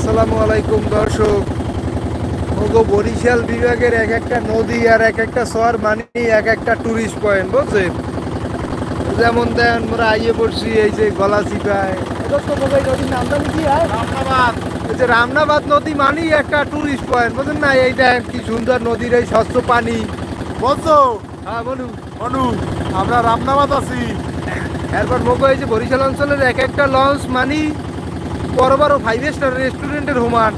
আসসালামু আলাইকুম দর্শক। ওগো বরিশাল বিভাগের এক একটা নদী আর এক একটা শহর মানে এক একটা ট্যুরিস্ট পয়েন্ট বুঝছেন? যেমন দেন আমরা আইয়ে পড়ছি এই যে গলা চিপায় নদীর নামটা কি রামনাবাদ। এই যে রামনাবাদ নদী মানেই একটা ট্যুরিস্ট পয়েন্ট বুঝলেন না? এইটা কি সুন্দর নদীর এই স্বচ্ছ পানি। বলছো? হ্যাঁ বলুন অনু আমরা রামনাবাদ আছি। এরপর মোগো এই যে বরিশাল অঞ্চলের এক একটা লঞ্চ মানি বড় বড় ফাইভ স্টার রেস্টুরেন্টের হোমান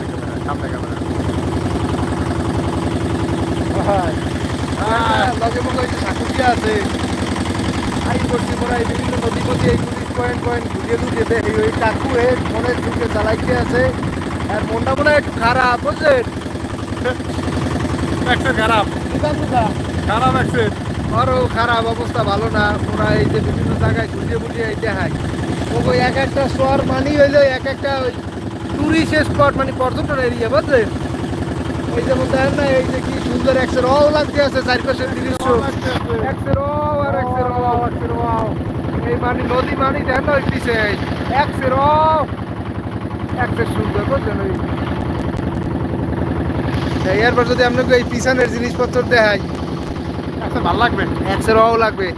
হ্যাঁ, আছে। আই করছি বিভিন্ন নদী নদী এই পয়েন্ট পয়েন্ট ঘুরিয়ে ঘুরিয়ে দেখি ওই কাকু হে মনের ঢুকে চালাইতে আছে। আর মনটা মনে হয় একটু খারাপ বুঝলেন? অ্যাক্সেন্ট খারাপ। খারাপ আরও খারাপ, অবস্থা ভালো না। ওরা এই যে বিভিন্ন জায়গায় ঘুরিয়ে ঘুরিয়ে এই দেখায়। ওই এক একটা শহর মানি হইল, এক একটা ওই টুরিস্ট স্পট মানে পর্যটন এরিয়া বুঝলেন? এই যেমন দেখেন না, এই যে কি সুন্দর একসের অল লাগতে আছে চারিপাশের দৃশ্য। একসের অল আর অল একসের অল এই মানে নদী মানে দেখেন না, ওই পিছে একসের অল একসের সুন্দর, বুঝলেন ওই? এরপর যদি আপনাকে এই পিছনের জিনিসপত্র দেখাই অ্যাক্সেন্ট ভালো লাগবে?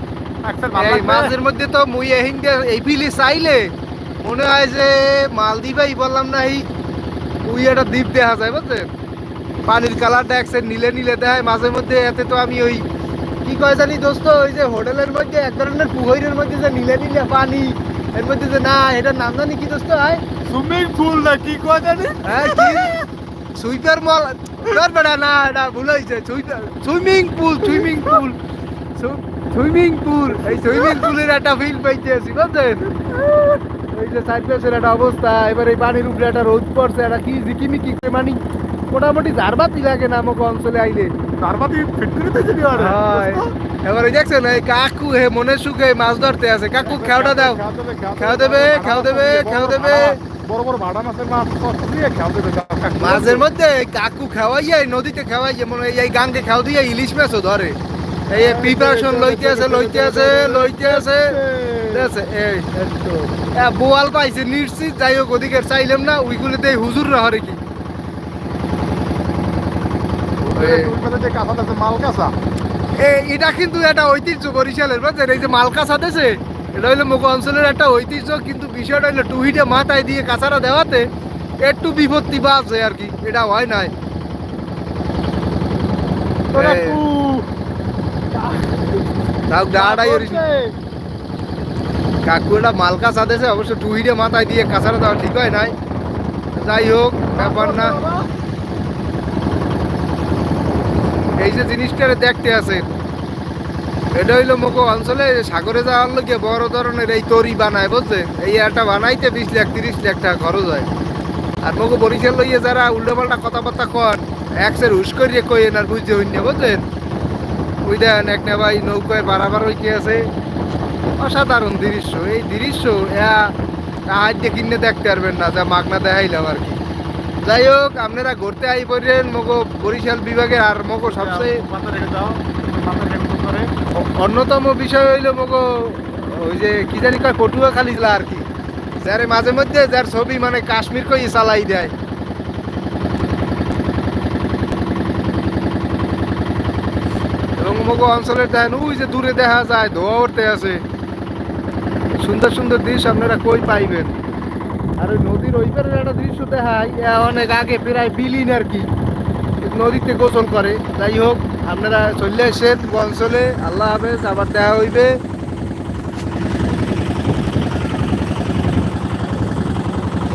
এই লাগবে? মাঝের মধ্যে তো মুই এহিন্দে এই বিলি চাইলে মনে হয় যে মালদ্বীপেই বললাম না এই উই একটা দ্বীপ দেখা যায় বুঝছেন পানির কালারটা একসের নীলে নীলে দেয় মাঝে মধ্যে এতে তো আমি ওই কি কয় জানি দোস্ত ওই যে হোটেলের মধ্যে এক ধরনের পুকুরের মধ্যে যে নীলে নীলে পানি এর মধ্যে যে না এটার নাম জানি কি দোস্ত হয় সুইমিং পুল না কি কয় জানি? হ্যাঁ সুইপার মল তোর বেড়া না এটা ভুল হয়েছে। Swimming pool swimming pool. Swimming pool এই সুইমিং পুলের একটা ফিল পাইতে আছি বুঝছেন? এই যে সাইড পাশের একটা অবস্থা এবার এই পানির উপরে একটা রোদ পড়ছে একটা কি ঝিকিমিকি মানে মোটামুটি ঝাড়বাতি লাগে না আমাকে অঞ্চলে আইলে। তারবাতি ফিট করে দিয়েছি নি হয়। এবার এই দেখছেন এই কাকু হে মনে সুখে মাছ ধরতে আছে। কাকু খেওটা দাও। খেও দেবে, খেও দেবে, খেও দেবে। বড় বড় ভাড়া মাছের মাছ দিয়ে খেয়াল দেবে মাঝের মধ্যে কাকু খাওয়াইয়া নদীতে খাওয়াইয়া মনে এই গাঙ্গে খাও দিয়ে ইলিশ মাছও ধরে। এই প্রিপারেশন লইতে আছে লইতে আছে লইতে আছে। এই বোয়াল পাইছে নিশ্চিত যাই হোক ওদিকে চাইলাম না ওইগুলোতে হুজুর হরে কি। এটা কিন্তু একটা ঐতিহ্য বরিশালের বুঝছেন এই যে মালকা সাথেছে এটা হইল মুখ অঞ্চলের একটা ঐতিহ্য কিন্তু বিষয়টা হইল টুহিটে মাথায় দিয়ে কাঁচারা দেওয়াতে একটু বিপত্তি বাজে আর কি এটা হয় নাই। কাকু এটা মালকা সাথেছে অবশ্য টুহিটে মাথায় দিয়ে কাঁচারা দেওয়া ঠিক হয় নাই। যাই হোক ব্যাপার না। এই যে জিনিসটা দেখতে আছে এটা হইল মুখ অঞ্চলে সাগরে যাওয়ার লোকে বড় ধরনের এই তরি বানায় বুঝছে এই একটা বানাইতে বিশ লাখ, তিরিশ লাখ টাকা খরচ হয়। আর মুখ বরিশাল লইয়ে যারা উল্টোপাল্টা কথাবার্তা কন একসের হুস করিয়ে কইেন আর বুঝতে হইনি বুঝছেন ওই দেন এক না নৌকায় বারাবার হইতে আছে। অসাধারণ দৃশ্য। এই দৃশ্য আজ দিয়ে কিনে দেখতে পারবেন না, যা মাগনা দেখাইলাম আর কি। যাই হোক, আপনারা ঘুরতে আই পড়েন মগো বরিশাল বিভাগের, আর মগো সবচেয়ে অন্যতম বিষয় হইল মগো, ওই যে কি জানি কয় পটুয়া খালি জেলা আর কি। যারে মাঝে মধ্যে যার ছবি মানে কাশ্মীর কই চালাই দেয়। এবং মগো অঞ্চলের দেখেন ওই যে দূরে দেখা যায়, ধোয়া উঠতে আছে। সুন্দর সুন্দর দৃশ্য আপনারা কই পাইবেন। আর ওই নদীর ওই পারের একটা দৃশ্য দেখায় অনেক আগে প্রায় বিলিন আর কি। নদীতে গোসল করে, যাই হোক। আপনারা চলে আসেন অঞ্চলে আল্লাহ হাফেজ, আবার দেখা হইবে।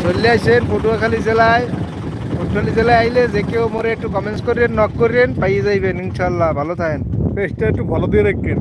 চলে আসেন পটুয়াখালী জেলায়। পটুয়াখালী জেলায় আইলে যে কেউ মরে একটু কমেন্টস করেন নক করেন, পাইয়ে যাইবেন ইনশাল্লাহ ভালো থাকেন। পেজটা একটু ভালো দিয়ে রাখবেন